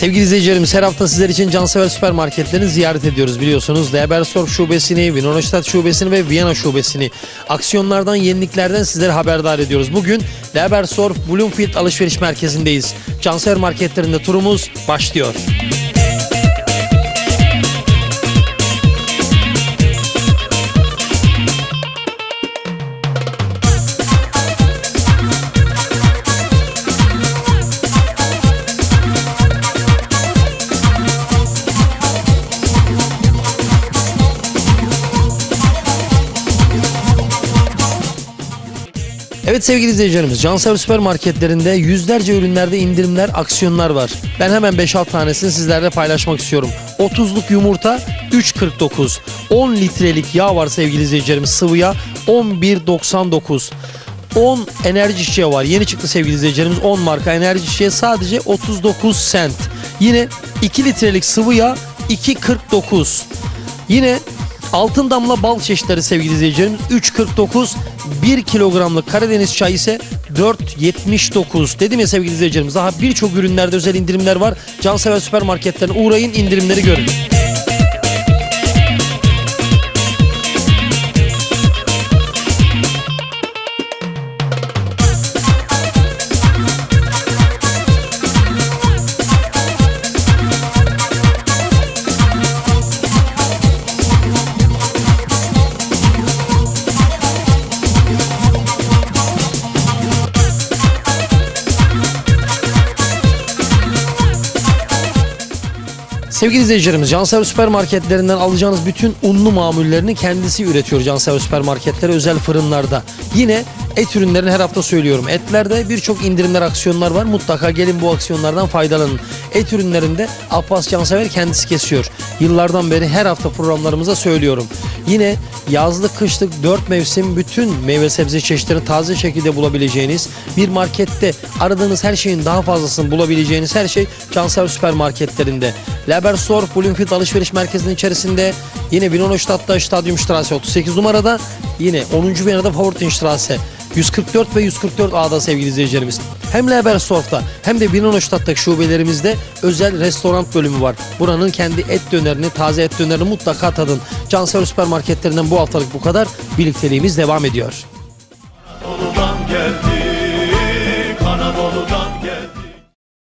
Sevgili izleyicilerimiz her hafta sizler için cansever süpermarketlerini ziyaret ediyoruz biliyorsunuz. Lebersdorf şubesini, Wienerstadt şubesini ve Viyana şubesini aksiyonlardan, yeniliklerden sizleri haberdar ediyoruz. Bugün Lebersdorf Bloomfield alışveriş merkezindeyiz. Cansever marketlerinde turumuz başlıyor. Evet sevgili izleyicilerimiz, Cansever süpermarketlerinde yüzlerce ürünlerde indirimler, aksiyonlar var. Ben hemen 5-6 tanesini sizlerle paylaşmak istiyorum. 30'luk yumurta 3.49. 10 litrelik yağ var sevgili izleyicilerimiz, sıvı yağ 11.99. 10 enerji şişe var. Yeni çıktı sevgili izleyicilerimiz. 10 marka enerji şişe sadece 39 cent. Yine 2 litrelik sıvı yağ 2.49. Yine altın damla bal çeşitleri sevgili izleyicilerimiz 3.49 1 kilogramlık Karadeniz çayı ise 4.79 dedim ya sevgili izleyicilerimiz daha birçok ürünlerde özel indirimler var. Cansever süpermarketlerine uğrayın indirimleri görün. Sevgili izleyicilerimiz Cansever süpermarketlerinden alacağınız bütün unlu mamullerini kendisi üretiyor Cansever süpermarketleri özel fırınlarda. Yine et ürünlerini her hafta söylüyorum. Etlerde birçok indirimler aksiyonlar var. Mutlaka gelin bu aksiyonlardan faydalanın. Et ürünlerinde Abbas Cansever kendisi kesiyor. Yıllardan beri her hafta programlarımıza söylüyorum. Yine yazlık kışlık 4 mevsim bütün meyve sebze çeşitlerini taze şekilde bulabileceğiniz bir markette aradığınız her şeyin daha fazlasını bulabileceğiniz her şey Cansever süpermarketlerinde. Lebersdorf Bloomfield alışveriş merkezinin içerisinde yine Wienerstadt'ta Stadyum Straße 38 numarada yine 10. Viyana'da Favoritenstraße 144 ve 144 A'da sevgili izleyicilerimiz. Hem Lebersdorf'ta hem de Wienerstadt'taki şubelerimizde özel restoran bölümü var. Buranın kendi et dönerini, taze et dönerini mutlaka tadın. Cansever süpermarketlerinden bu haftalık bu kadar. Birlikteliğimiz devam ediyor.